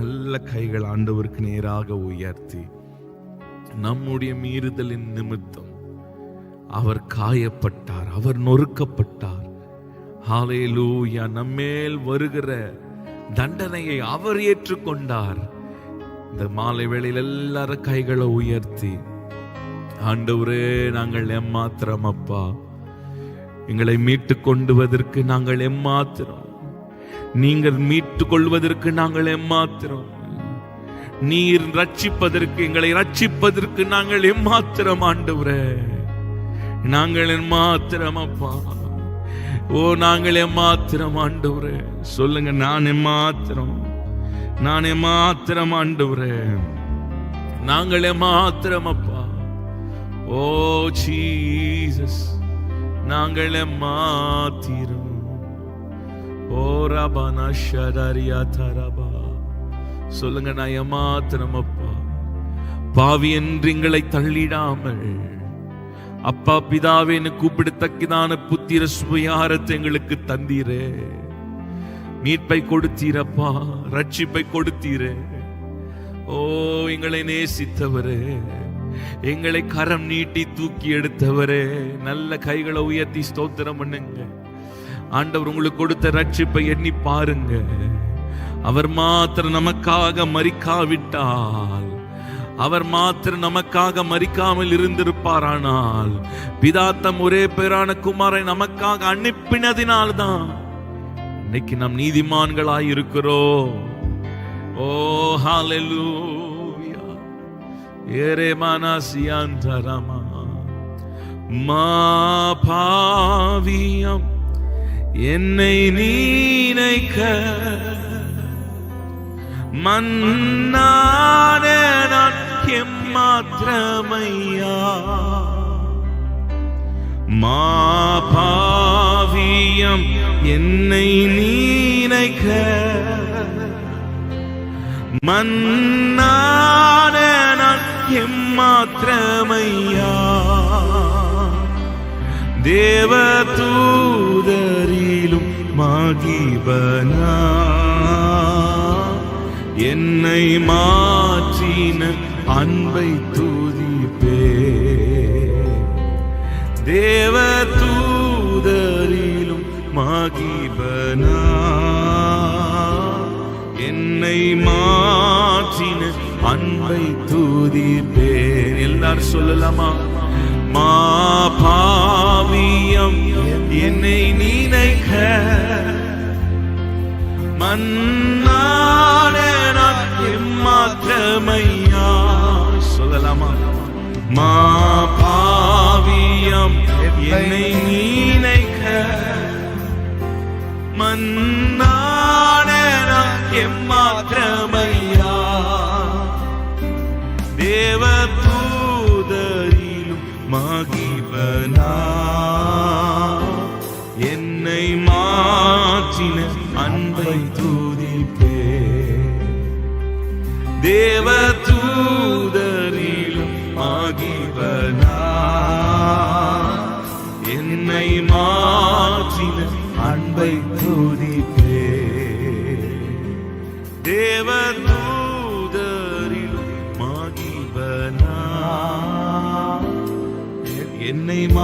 நல்ல கைகள் ஆண்டவருக்கு நேராக உயர்த்தி நம்முடைய மீறுதலின் நிமித்தம் அவர் காயப்பட்டார் அவர் நொறுக்கப்பட்டார். ஹாலேலூயா நம்மேல் வருகிற தண்டனையை அவர் ஏற்றுக்கொண்டார். இந்த மாலை வேளையில் எல்லாரும் கைகளை உயர்த்தி ஆண்டவரே நாங்கள் எம்மாத்திரம் அப்பா. எங்களை மீட்டு கொண்டுவதற்கு நாங்கள் எம்மாத்திரம் நீங்கள் மீட்டுக் கொள்வதற்கு நாங்கள் எம்மாத்திரம் நீர் ரட்சிப்பதற்கு எங்களை ரட்சிப்பதற்கு நாங்கள் எம்மாத்திரம் ஆண்டவர. நாங்கள் எம்மாத்திரம் அப்பா. ஓ நாங்கள் எம்மாத்திரம் ஆண்டவர. சொல்லுங்க நான் எம்மாத்திரம் நான் எம்மாத்திரம் ஆண்டவர. நாங்கள் எம்மாத்திரம் அப்பா. ஓ ஜீசஸ். நாங்கள் எம்மாத்திரம் ஓ ரபனா ஷதரியா தரபா சொல்லுங்க நான் ஏமாத்திரம் அப்பா. பாவி என்று எங்களை தள்ளிடாமல். அப்பா பிதாவேன்னு கூப்பிடத்தக்கதான புத்திர சுயாரத்தை எங்களுக்கு தந்தீரே. மீட்பை கொடுத்தீரப்பா ரட்சிப்பை கொடுத்தீரே. ஓ எங்களை நேசித்தவரே. எங்களை கரம் நீட்டி தூக்கி எடுத்தவரே. நல்ல கைகளை உயர்த்தி ஸ்தோத்திரம் பண்ணுங்க. ஆண்டவர் உங்களுக்கு கொடுத்த ரட்சிப்பை எண்ணி பாருங்க. அவர் மாத்திரம் நமக்காக மறிக்காவிட்டால் அவர் மாத்திரம் நமக்காக மறிக்காமல் இருந்திருப்பாரானால் பிதாத்தம் ஒரே பேரான குமாரை நமக்காக அனுப்பினதினால்தான் இன்னைக்கு நாம் நீதிமான்களாய் இருக்கிறோம். ஓ ஹalleluya. ஏரே சியாந்தரமா மா பாவியம் என்னை நீனைக்க மன்னானே நான் எம்மாத்திரமையா? மா பாவியம் என்னை நீனைக்க மன்னானே நான் எம்மாத்திரமையா? தேவ தூதரிலும் மகிபனா என்னை மாற்றின அன்பை துதிப்பே. தேவ தூதரிலும் மகிபனா? என்னை மாற்றின அன்பை துதிப்பேன் எல்லாரும் சொல்லலாமா? மா பாவியம் என்னை நினைக்க மன்னானே நான் சொல்லலாமா? மா பாவியம் என்னை நீ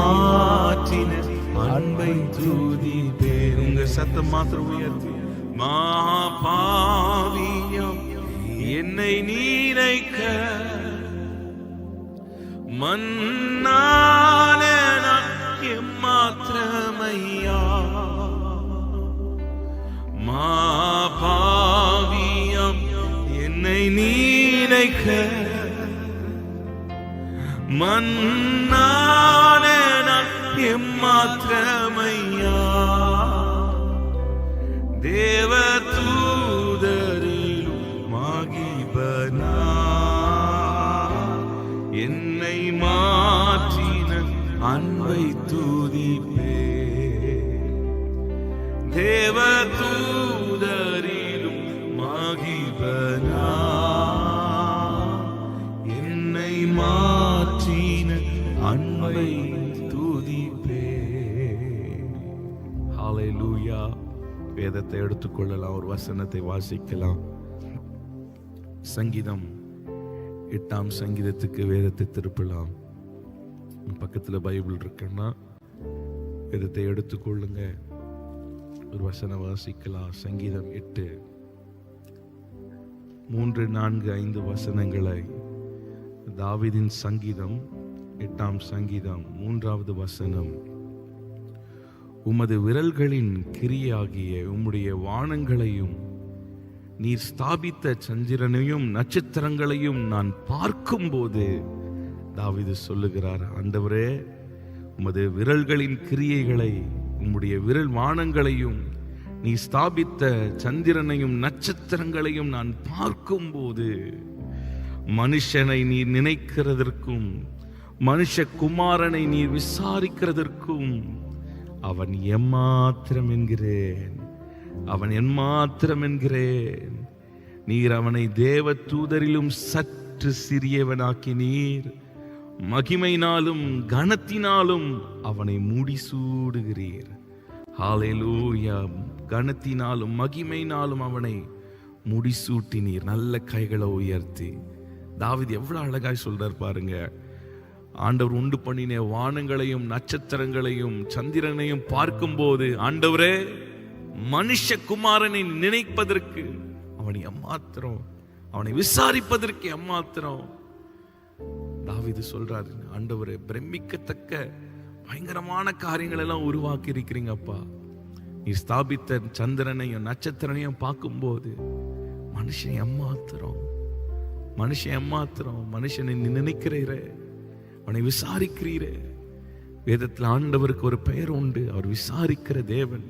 மாற்றின அன்பை தூதி உங்க சத்தம் மாத்திரம் உயர்த்தி மா என்னை நீரைக்க மன்னான மாத்திரமையா எம்மாத்திரமையா மா பாவியம் என்னை நீரைக்க மன்னான நான் எம்மாத்திரமையா வேதத்தை எடுத்துக்கொள்ளலாம் ஒரு வசனத்தை வாசிக்கலாம். சங்கீதம் எட்டாம் சங்கீதத்துக்கு வேதத்தை திருப்பலாம். பக்கத்தில் பைபிள் இருக்குன்னா வேதத்தை எடுத்துக்கொள்ளுங்க. ஒரு வசனம் வாசிக்கலாம் சங்கீதம் எட்டு. மூன்று நான்கு ஐந்து வசனங்களை தாவிதின் சங்கீதம் எட்டாம் சங்கீதம் மூன்றாவது வசனம். உமது விரல்களின் கிரியாகிய உம்முடைய வானங்களையும் நீர் ஸ்தாபித்த சந்திரனையும் நட்சத்திரங்களையும் நான் பார்க்கும்போது தாவிது சொல்லுகிறார் ஆண்டவரே உமது விரல்களின் கிரியைகளை உம்முடைய விரல் வானங்களையும் நீ ஸ்தாபித்த சந்திரனையும் நட்சத்திரங்களையும் நான் பார்க்கும்போது மனுஷனை நீ நினைக்கிறதற்கும் மனுஷ குமாரனை நீ விசாரிக்கிறதற்கும் அவன் எம்மாத்திரம் என்கிறேன். அவன் எம்மாத்திரம் என்கிறேன். நீர் அவனை தேவ தூதரிலும் சற்று சிறியவனாக்கி நீர். மகிமையினாலும் கனத்தினாலும் அவனை முடிசூடுகிறீர். ஹalleluya. கனத்தினாலும் மகிமையினாலும் அவனை முடிசூட்டினீர். நல்ல கைகளை உயர்த்தி. தாவித் எவ்வளோ அழகாய் சொல்றார் பாருங்க. ஆண்டவர் உண்டு பண்ணின வானங்களையும் நட்சத்திரங்களையும் சந்திரனையும் பார்க்கும்போது ஆண்டவரே மனுஷ குமாரனை நினைப்பதற்கு அவனை அம்மாத்திரம் அவனை விசாரிப்பதற்கு அம்மாத்திரம் தாவீது சொல்றாரு ஆண்டவரே பிரமிக்கத்தக்க பயங்கரமான காரியங்கள் எல்லாம் உருவாக்கி இருக்கிறீங்கப்பா நீ ஸ்தாபித்த சந்திரனையும் நட்சத்திரனையும் பார்க்கும்போது மனுஷன் எம்மாத்திரம் மனுஷன் எம்மாத்திரம் மனுஷனை நினைக்கிறீரே. அவனை விசாரிக்கிறீரே. வேதத்தில் ஆண்டவருக்கு ஒரு பெயர் உண்டு. அவர் விசாரிக்கிற தேவன்.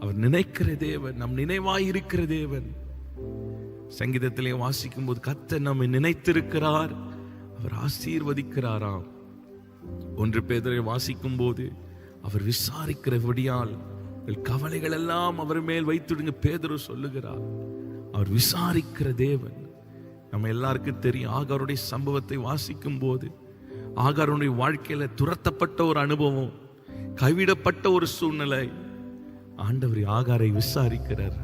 அவர் நினைக்கிற தேவன். நம் நினைவாய் இருக்கிற தேவன். சங்கீதத்திலே வாசிக்கும் போது கத்த நம்மை நினைத்திருக்கிறார். அவர் ஆசீர்வதிக்கிறாராம். ஒன்று பேதரை வாசிக்கும் போது அவர் விசாரிக்கிறபடியால் உங்கள் கவலைகள் எல்லாம் அவர் மேல் வைத்துடுங்க பேதரு சொல்லுகிறார். அவர் விசாரிக்கிற தேவன். நம்ம எல்லாருக்கும் தெரியும். ஆகாருடைய சம்பவத்தை வாசிக்கும் போது ஆகாரனுடைய வாழ்க்கையில துரத்தப்பட்ட ஒரு அனுபவம் கைவிடப்பட்ட ஒரு சூழ்நிலை. ஆண்டவர் ஆகாரை விசாரிக்கிறார்.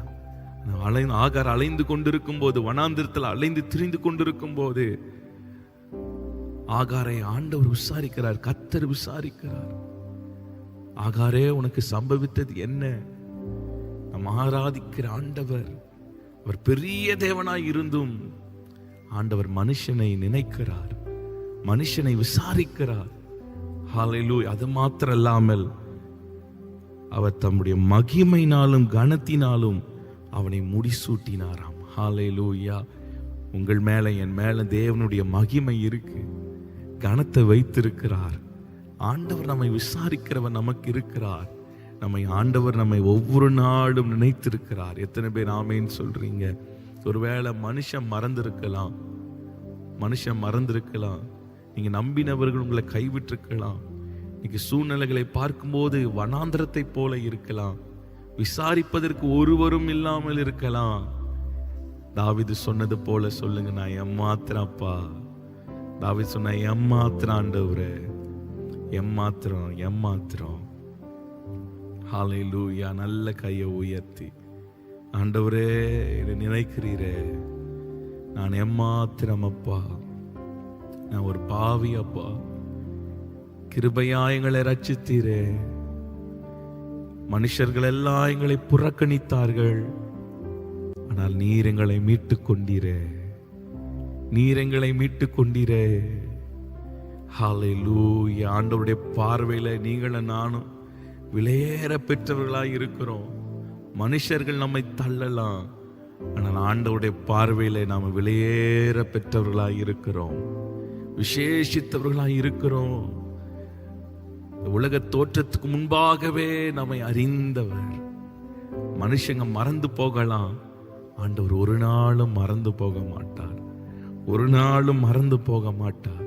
அலை ஆகார் அலைந்து கொண்டிருக்கும் போது வனாந்திரத்தில் அலைந்து திரிந்து கொண்டிருக்கும் போது ஆகாரை ஆண்டவர் விசாரிக்கிறார் கத்தர் விசாரிக்கிறார். ஆகாரே உனக்கு சம்பவித்தது என்ன? நம் ஆராதிக்கிற ஆண்டவர் அவர் பெரிய தேவனாய் இருந்தும் ஆண்டவர் மனுஷனை நினைக்கிறார். மனுஷனை விசாரிக்கிறார். ஹalleluya. அது மாத்திரம் இல்லாமல் அவர் தம்முடைய மகிமையினாலும் கனத்தினாலும் அவனை முடிசூட்டினாராம். ஹalleluya. உங்கள் மேலே என் மேலே தேவனுடைய மகிமை இருக்கு. கனத்தை வைத்திருக்கிறார். ஆண்டவர் நம்மை விசாரிக்கிறவர் நமக்கு இருக்கிறார். நம்மை ஆண்டவர் நம்மை ஒவ்வொரு நாளும் நினைத்திருக்கிறார். எத்தனை பேர் ஆமேன்னு சொல்றீங்க? ஒருவேளை மனுஷன் மறந்திருக்கலாம். மனுஷன் மறந்திருக்கலாம். நீங்க நம்பினவர்கள் உங்களை கைவிட்டிருக்கலாம். இன்னைக்கு சூழ்நிலைகளை பார்க்கும்போது வனாந்திரத்தை போல இருக்கலாம். விசாரிப்பதற்கு ஒருவரும் இல்லாமல் இருக்கலாம். தாவிது சொன்னது போல சொல்லுங்க நான் எம்மாத்திரம் அப்பா. தாவிது சொன்ன எம்மாத்திரம் ஆண்டவரே. எம்மாத்திரம் எம்மாத்திரம். ஹalleluya நல்ல கையை உயர்த்தி. ஆண்டவரே என்னை நினைக்கிறீரே. நான் எம்மாத்திரம் அப்பா. நான் ஒரு பாவி அப்பா. கிருபையா எங்களை ரட்சித்தீரே மனுஷர்கள் எல்லாம் எங்களை புறக்கணித்தார்கள். ஆனால் நீர் எங்களை மீட்டுக் கொண்டீரே நீர் எங்களை மீட்டுக் கொண்டீரே ஆண்டவருடைய பார்வையில நீங்கள நானும் விலையேற பெற்றவர்களாக இருக்கிறோம். மனுஷர்கள் நம்மை தள்ளலாம். ஆனால் ஆண்டவருடைய பார்வையில நாம் விலையேற பெற்றவர்களாக இருக்கிறோம். விசேஷித்தவர்களாய் இருக்கிறோம். உலக தோற்றத்துக்கு முன்பாகவே நம்மை அறிந்தவர். மனுஷங்க மறந்து போகலாம். ஆண்டவர் ஒரு நாளும் மறந்து போக மாட்டார். ஒரு நாளும் மறந்து போக மாட்டார்.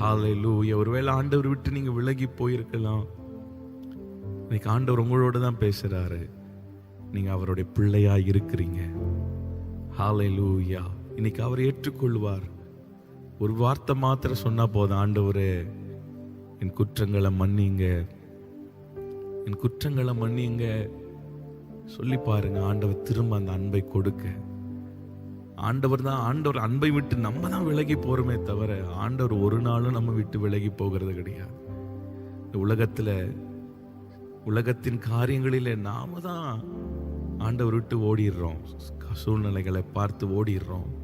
ஹalleluya ஒருவேளை ஆண்டவர் விட்டு நீங்க விலகி போயிருக்கலாம். இன்னைக்கு ஆண்டவர் உங்களோட தான் பேசுறாரு. நீங்க அவருடைய பிள்ளையா இருக்கிறீங்க. ஹalleluya இன்னைக்கு அவர் ஏற்றுக்கொள்வார். ஒரு வார்த்தை மாத்திரம் சொன்னால் போதும். ஆண்டவரே என் குற்றங்களை மன்னிங்க. என் குற்றங்களை மன்னிங்க. சொல்லி பாருங்க ஆண்டவர் திரும்ப அந்த அன்பை கொடுக்க. ஆண்டவர் தான் ஆண்டவர் அன்பை விட்டு நம்ம தான் விலகி போகிறோமே தவிர ஆண்டவர் ஒரு நாளும் நம்ம விட்டு விலகி போகிறது கிடையாது. இந்த உலகத்தில் உலகத்தின் காரியங்களில் நாம தான் ஆண்டவர் விட்டு ஓடிடுறோம். சூழ்நிலைகளை பார்த்து ஓடிடுறோம்.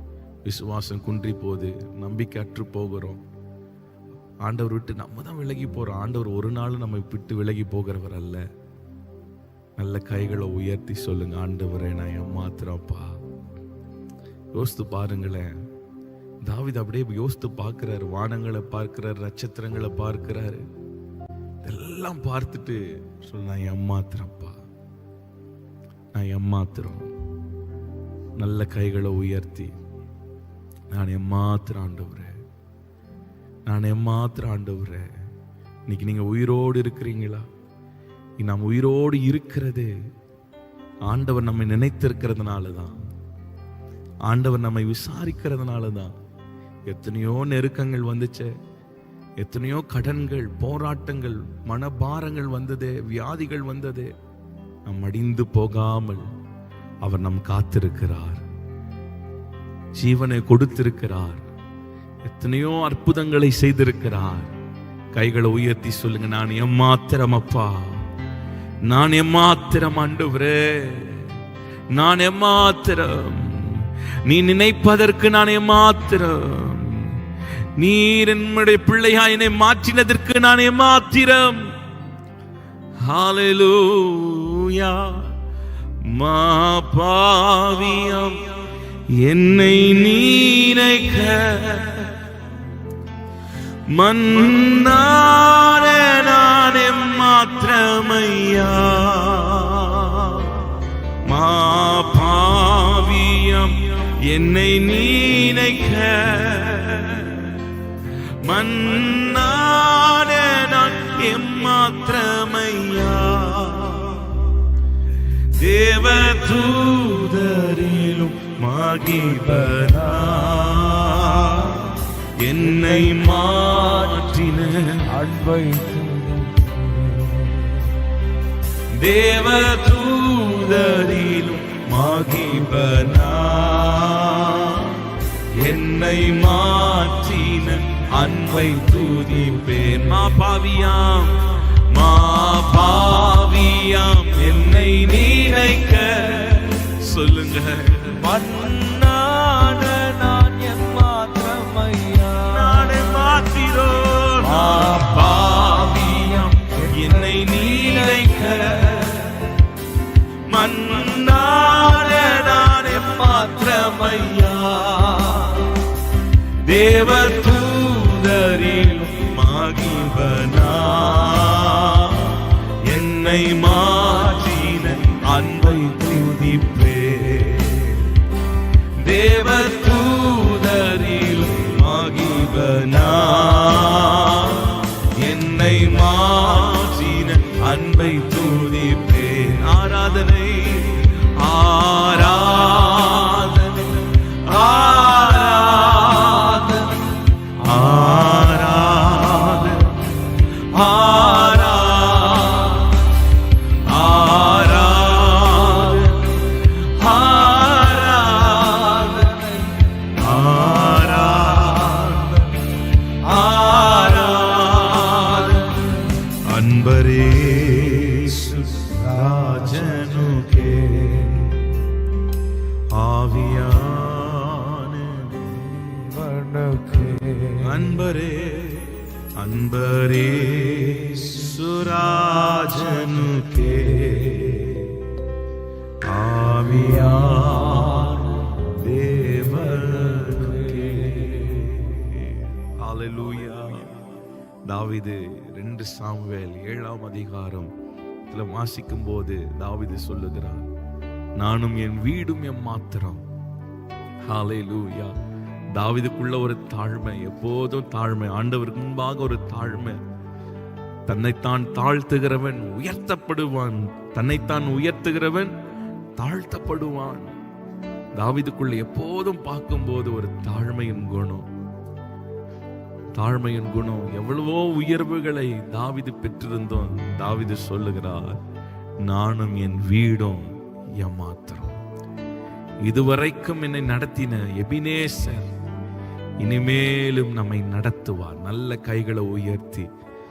விசுவாசம் குன்றி போகுது நம்பிக்கை அற்று போகிறோம். ஆண்டவர் விட்டு நம்ம தான் விலகி போகிறோம் ஆண்டவர் ஒரு நாள் நம்ம விட்டு விலகி போகிறவர் அல்ல. நல்ல கைகளை உயர்த்தி சொல்லுங்க ஆண்டவரே நான் ஏமாத்துறப்பா யோசித்து பாருங்களேன். தாவித அப்படியே யோசித்து பார்க்கிறாரு. வானங்களை பார்க்கிறாரு நட்சத்திரங்களை பார்க்கிறாரு. இதெல்லாம் பார்த்துட்டு சொல்ல நான் ஏமாத்துறப்பா நான் ஏமாத்துறோம் நல்ல கைகளை உயர்த்தி. நான் ஏமாத்துற ஆண்டவரே. நான் ஏமாத்துற ஆண்டவரே. இன்னைக்கு நீங்கள் உயிரோடு இருக்கிறீங்களா? நாம் உயிரோடு இருக்கிறது. ஆண்டவர் நம்மை நினைத்திருக்கிறதுனால தான் ஆண்டவர் நம்மை விசாரிக்கிறதுனால தான் எத்தனையோ நெருக்கங்கள் வந்துச்சு. எத்தனையோ கடன்கள் போராட்டங்கள் மனபாரங்கள் வந்தது வியாதிகள் வந்தது. நம் அடிந்து போகாமல் அவர் நம் காத்திருக்கிறார். ஜீவனை கொடுத்திருக்கிறார். எத்தனையோ அற்புதங்களை செய்திருக்கிறார். கைகளை உயர்த்தி சொல்லுங்க நான் எம்மாத்திரம் அப்பா நான் எம்மாத்திரம் ஆண்டவரே. நான் எம்மாத்திரம். நீ நினைப்பதற்கு நான் எம்மாத்திரம். நீர் என்னுடைய பிள்ளையா என்னை மாற்றினதற்கு நான் எம்மாத்திரம். ஹalleluya மா பாவியம். என்னை நீனைக்க மன்னார நானே மாத்திரமையா? மா பாவியம் என்னை நீனைக்க மன்னார நான் எம்மாத்திரமையா தேவதூதர் மகிபனா என்னை மாற்றின அன்பை தேவ தூதரிலும் மகிபனா என்னை மாற்றின அன்பை தூதிப்பேன். மா பாவியாம் மா பாவியாம் என்னை நினைக்க சொல்லுங்க மண்ணான நான் என் மாத்திரமையா? நானே மாத்திரோ. பாவியம் என்னை நீழைக்க மண்ணான நான் என் மாத்திரமையா? மகிவனா? என்னை மா but அதிகாரம் இதில் வாசிக்கும் போது தாவிது சொல்லுகிறார் நானும் என் வீடும் என் மாத்திரம். லூயா தாவீதுக்குள்ள ஒரு தாழ்மை எப்போதும் தாழ்மை ஆண்டவருக்கு முன்பாக ஒரு தாழ்மை. தன்னைத்தான் தாழ்த்துகிறவன் உயர்த்தப்படுவான். தன்னைத்தான் உயர்த்துகிறவன் தாழ்த்தப்படுவான். தாவிதுக்குள்ள எப்போதும் பார்க்கும்போது ஒரு தாழ்மையும் குணம். தாழ்மையின் குணம் எவ்வளவோ உயர்வுகளை தாவிது பெற்றிருந்தோம். தாவிது சொல்லுகிறார் நானும் என் வீடும் ஏமாத்திரம் இதுவரைக்கும் என்னை நடத்தின எபினேசர் இனிமேலும் நம்மை நடத்துவார். நல்ல கைகளை உயர்த்தி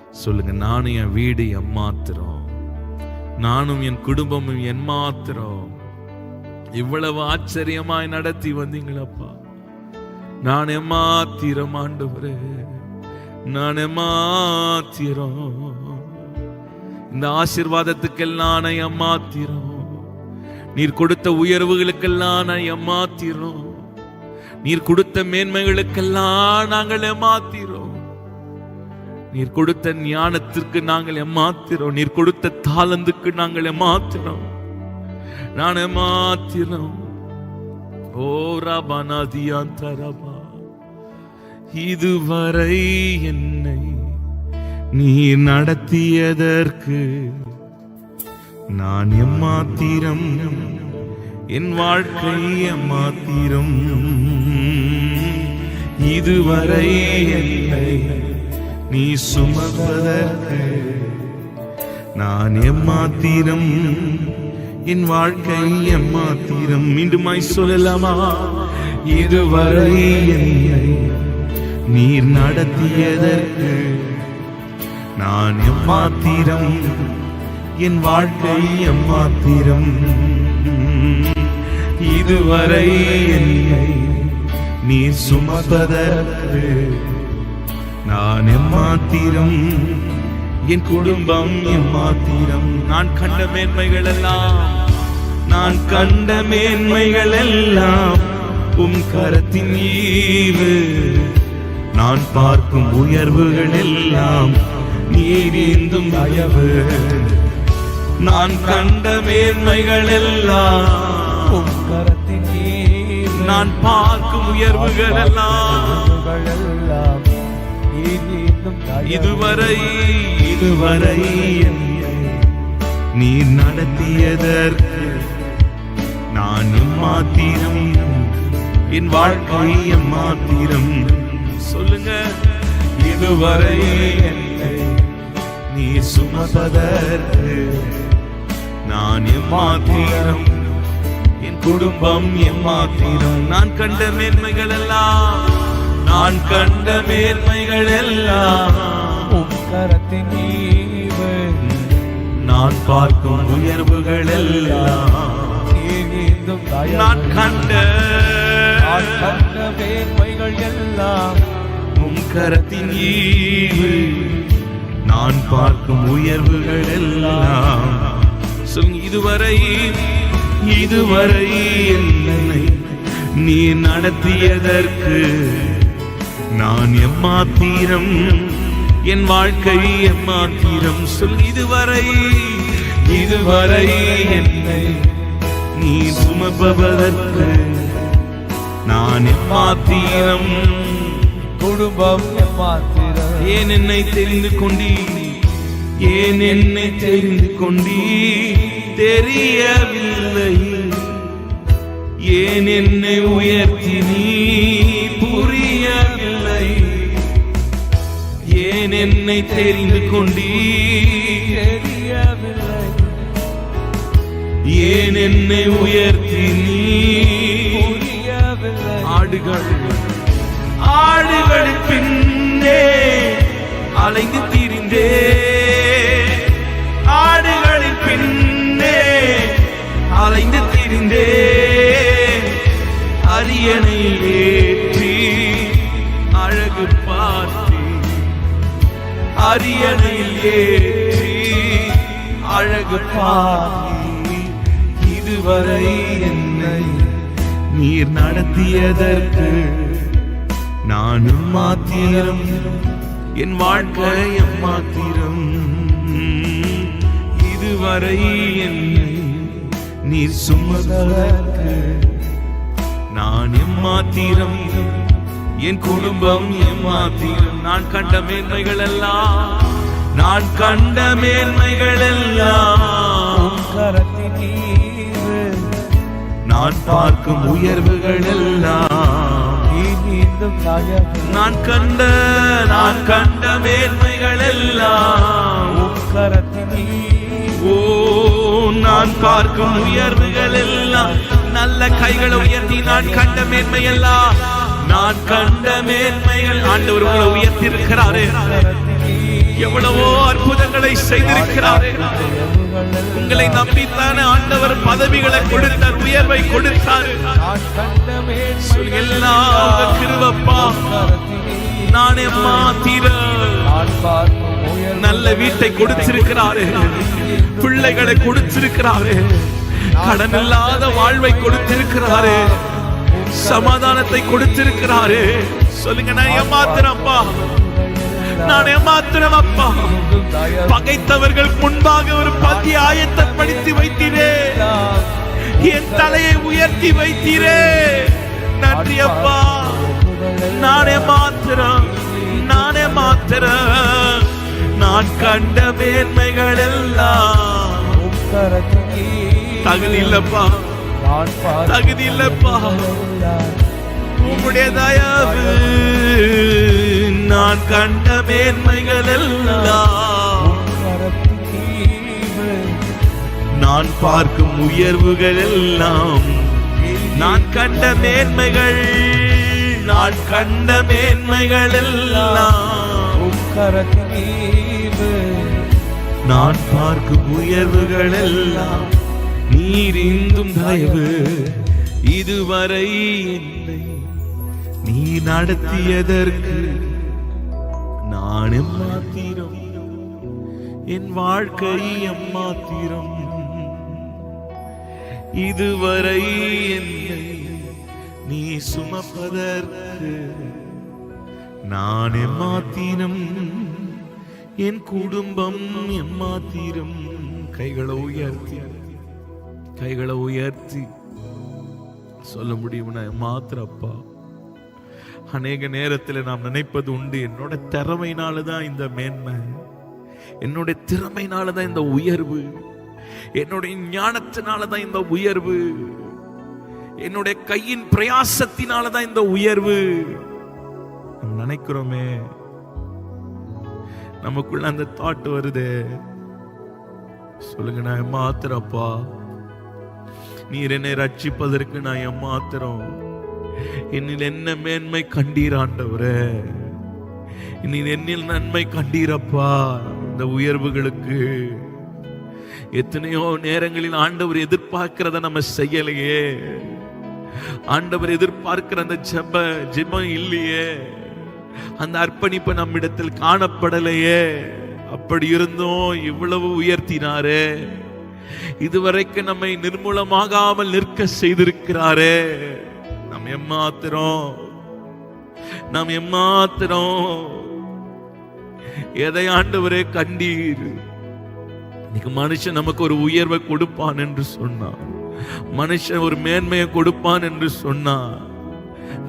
சொல்லுங்க நானும் என் வீடு எம்மாத்திரம் நானும் என் குடும்பமும் என் மாத்திரம் இவ்வளவு ஆச்சரியமாய் நடத்தி வந்தீங்களப்பா. நான் எம்மாத்திரம் ஆண்டவரே நான் எம்மாத்திரம் இந்த ஆசிர்வாதத்துக்கெல்லாம் நான் எம்மாத்திரம் நீர் கொடுத்த உயர்வுகளுக்கெல்லாம் நான் எம்மாத்திரம் நீர் கொடுத்த மேன்மைகளுக்கெல்லாம் நாங்கள் ஏமாத்திரோம் நீர் கொடுத்த ஞானத்திற்கு நாங்கள் ஏமாத்திரோம் நீர் கொடுத்த தாளந்துக்கு நாங்கள் ஏமாத்திரோம் நான் ஏமாத்திரோம் ஓ ரபா நதியா தரபா இதுவரை என்னை நீ நடத்தியதற்கு நான் எம்மாத்திரம் என் வாழ்க்கை எம்மாத்திரம். இதுவரை என்னை நீ சுமப்பதற்கு நான் எம்மாத்திரம் என் வாழ்க்கை எம்மாத்திரம். மீண்டுமாய் சொல்லலாமா? இதுவரை என்னை நீர் நடத்தியதற்கு நான் எம்மாத்திரம் என் வாழ்க்கை எம்மாத்திரம். இதுவரை என்னை நீ சுமப்பதற்கு நான் எம்மாத்திரம் என் குடும்பம் எம்மாத்திரம். நான் கண்ட மேன்மைகள் எல்லாம் நான் கண்ட மேன்மைகள் எல்லாம் உம் கரத்தின் ஈவு நான் பார்க்கும் உயர்வுகள் எல்லாம் நீரீந்தும் தயவு நான் கண்ட மேன்மைகள் எல்லாம் நான் பார்க்கும் உயர்வுகள் எல்லாம் இதுவரை இதுவரை நீ நீர் நடத்தியதற்கு நான் எம்மாத்திரம் என் வாழ்க்கை எம்மாத்திரம் சொல்லுங்க. இதுவரை என்னை நீர் சுமப்பதற்கு நான் எம்மாத்திரம் என் குடும்பம் எம்மாத்திரம். நான் கண்ட மேன்மைகள் எல்லாம் நான் கண்ட மேன்மைகள் எல்லாம். உம் கரத்தின் ஈவு. நான் பார்க்கும் உயர்வுகள் எல்லாம். நான் கண்ட நான் கண்ட மேன்மைகள் எல்லாம் உன் கரத்தின் ஈவு நான் பார்க்கும் உயர்வுகள் எல்லாம். சொல்லுங்க இதுவரை இதுவரை என்னை நீ நடத்தியதற்கு நான் எம்மாத்திரம் என் வாழ்க்கை எம்மாத்திரம். சொல் இதுவரை இதுவரை என்னை நீ சுமப்பதற்கு நான் எம்மாத்திரம்? குடும்பம் எம்மாத்திரம். ஏன் என்னை தெரிந்து கொண்டீ ஏன் என்னை தெரிந்து கொண்டீ தெரியவில்லை. ஏன் என்னை உயர்த்தி நீ புரியவில்லை. ஏன் என்னை தெரிந்து கொண்டீ தெரியவில்லை. ஏன் என்னை உயர்த்தி நீ ஆடுகள் ஆடுகளின் பின்னே அலைந்து திரிந்தே. ஆடுகளின் பின்னே அலைந்து திரிந்தே. அரியணை ஏற்றி அழகு பார்த்து. அரியணை ஏற்றி அழகு பார்த்து. இதுவரை என்னை நீர் நடத்தியதற்கு நானும் மாத்திரம் என் வாழ்க்கை எம்மாத்திரம் இதுவரை என்னை நீர் சுமதற்கு நான் எம்மாத்திரம் என் குடும்பம் எம்மாத்திரம் நான் கண்ட மேன்மைகள் எல்லாம் நான் கண்ட மேன்மைகள் எல்லாம் நான் பார்க்கும் உயர்வுகள் எல்லாம். நான் கண்ட நான் கண்ட மேன்மைகள் எல்லாம். ஓ நான் பார்க்கும் உயர்வுகள் எல்லாம். நல்ல கைகளை உயர்த்தி நான் கண்ட மேன்மை எல்லாம். நான் கண்ட மேன்மைகள். ஆண்டவர் உங்களை உயர்த்தி இருக்கிறாரு எவ்வளவோ அற்புதங்களை செய்திருக்கிறாரு. உங்களை நம்பித்தானே ஆண்டவர் பதவிகளை கொடுத்தார் உயர்வை கொடுத்தார். நான் கண்ட நானே மாத்திர நல்ல வீட்டை கொடுத்திருக்கிறாரு. பிள்ளைகளை கொடுத்திருக்கிறாரு. கடன் இல்லாத வாழ்வை கொடுத்திருக்கிறாரு. சமாதானத்தை கொடுத்திருக்கிறாரு. சொல்லுங்க நான் ஏமாத்திரப்பா நான் ஏமாத்திரம் அப்பா பகைத்தவர்கள் முன்பாக ஒரு பதி ஆயத்தப்படுத்தி வைத்தீரே. என் தலையை உயர்த்தி வைத்தீரே. நன்றி அப்பா. நானே மாத்திரம் நானே மாத்திரம். நான் கண்ட மேன்மைகள் எல்லாம் தகுதி இல்லப்பா. தகுதி இல்லப்பா. உங்களுடைய தயவு. நான் கண்ட மேன்மைகள் எல்லாம் நான் பார்க்கும் உயர்வுகள் எல்லாம் நான் கண்ட மேன்மைகள் நான் கண்ட மேன்மைகள் எல்லாம் நான் பார்க்கும் உயர்வுகள் எல்லாம் நீர் தயவு இதுவரை என்னை நீ நடத்தியதற்கு நான் மாத்திரம் என் வாழ்க்கை எம்மாத்திரம். இதுவரை என்னை நீ சுமப்பதற்கு நான் எம்மாத்திரம் என் குடும்பம் எம்மாத்திரம். கைகளை உயர்த்தி கைகளை உயர்த்தி. சொல்ல முடியும்னா மாத்திரப்பா அநேக நேரத்தில் நாம் நினைப்பது உண்டு என்னோட திறமையினால தான் இந்த மேன்மை என்னுடைய திறமையினால தான் இந்த உயர்வு என்னுடைய ஞானத்தினால தான் இந்த உயர்வு என்னுடைய கையின் பிரயாசத்தினால தான் இந்த உயர்வு. நினைக்கிறோமே நமக்குள்ள அந்த தாட் வருதே. சொல்லுங்க நான் ஏமாத்துறப்பா? நீர் என்னை ரட்சிப்பதற்கு நான் ஏமாத்துறோம். என்னில் என்ன மேன்மை கண்டீர் ஆண்டவரே? நீர் என்னில் நன்மை கண்டீரப்பா இந்த உயர்வுகளுக்கு. எத்தனையோ நேரங்களில் ஆண்டவர் எதிர்பார்க்கிறத நம்ம செய்யலையே. ஆண்டவர் எதிர்பார்க்கிற அந்த ஜெப ஜெபம் இல்லையே. அந்த அர்ப்பணிப்பு நம்மிடத்தில் காணப்படலையே. அப்படி இருந்தும் இவ்வளவு உயர்த்தினாரே. இதுவரைக்கும் நம்மை நிர்மூலமாகாமல் நிற்க செய்திருக்கிறாரே. நாம் எம்மாத்திரம் நாம் எம்மாத்திரம். எதை ஆண்டவரே கண்டீர்? இன்னைக்கு மனுஷன் நமக்கு ஒரு உயர்வை கொடுப்பான் என்று சொன்னான். மனுஷன் ஒரு மேன்மையை கொடுப்பான் என்று சொன்னான்.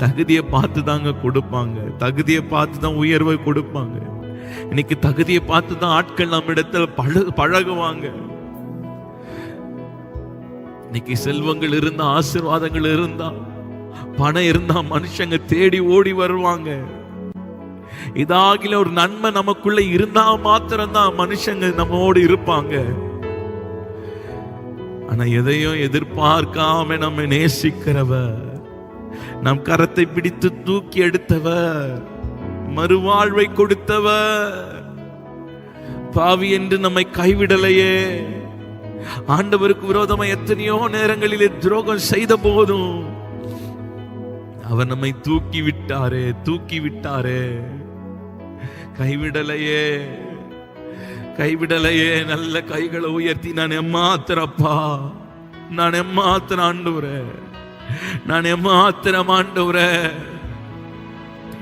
தகுதியை பார்த்து தாங்க கொடுப்பாங்க. தகுதியை பார்த்து தான் உயர்வை கொடுப்பாங்க. இன்னைக்கு தகுதியை பார்த்து தான் ஆட்கள் நம்ம இடத்துல பழகு பழகுவாங்க. இன்னைக்கு செல்வங்கள் இருந்தா ஆசீர்வாதங்கள் இருந்தா பணம் இருந்தா மனுஷங்க தேடி ஓடி வருவாங்க. இதாகில ஒரு நன்மை நமக்குள்ள இருந்தா மாத்திரம்தான் மனுஷங்க நம்மோடு இருப்பாங்க. ஆனா எதையும் எதிர்பார்க்காம நம்ம நேசிக்கிறவர் நம் கரத்தை பிடித்து தூக்கி எடுத்தவர் மறுவாழ்வை கொடுத்தவர். பாவி என்று நம்மை கைவிடலையே. ஆண்டவருக்கு விரோதமா எத்தனையோ நேரங்களிலே துரோகம் செய்த போதும் அவர் நம்மை தூக்கி விட்டாரே தூக்கி விட்டாரே கைவிடலையே கைவிடலையே நல்ல கைகளை உயர்த்தி நான் எம்மாத்திரப்பா நான் எம்மாத்திர ஆண்டவரே நான் எம்மாத்திரம் ஆண்டவரே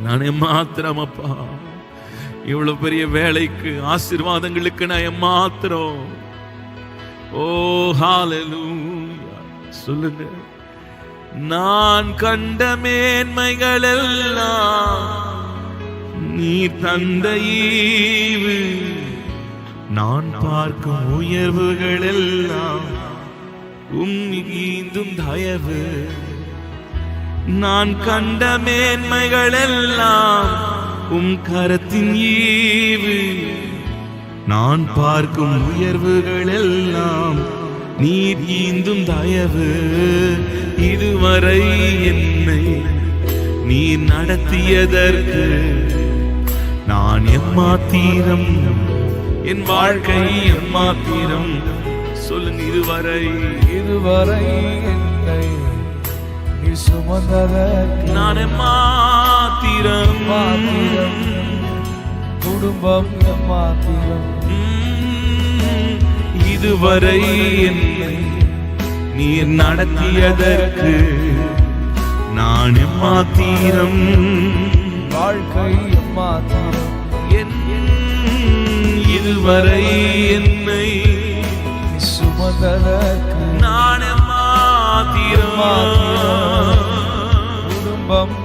நான் எம்மாத்திரம் அப்பா. இவ்வளவு பெரிய வேலைக்கு ஆசீர்வாதங்களுக்கு நான் எம்மாத்திரம். ஓ ஹாலலூ சொல்லுங்க. நான் கண்ட மேன்மைகளெல்லாம் நீ தந்த ஈவு. நான் பார்க்கும் உயர்வுகளெல்லாம் உம் தயவு. நான் கண்ட மேன்மைகளெல்லாம் உம் கரத்தின் ஈவு. நான் பார்க்கும் உயர்வுகளெல்லாம் நீர் ஈந்தும் தயவு இதுவரை என்னை நீர் நடத்தியதற்கு நான் எம்மாத்திரம் என் வாழ்க்கை எம்மாத்திரம். சொல்லுங்க இதுவரை. இதுவரை என்னை நீ சுமந்ததற்கு நான் எம்மாத்திரம். மாத்திரம் குடும்பம் மாத்திரம் உம், இதுவரை என்னை நீர் நடத்தியதற்கு நான் எம்மாத்திரம். வாழ்க்கை மாத்திரம் என் இதுவரை என்னை நீ சுமந்ததற்கு நான் எம்மாத்திரம். குடும்பம்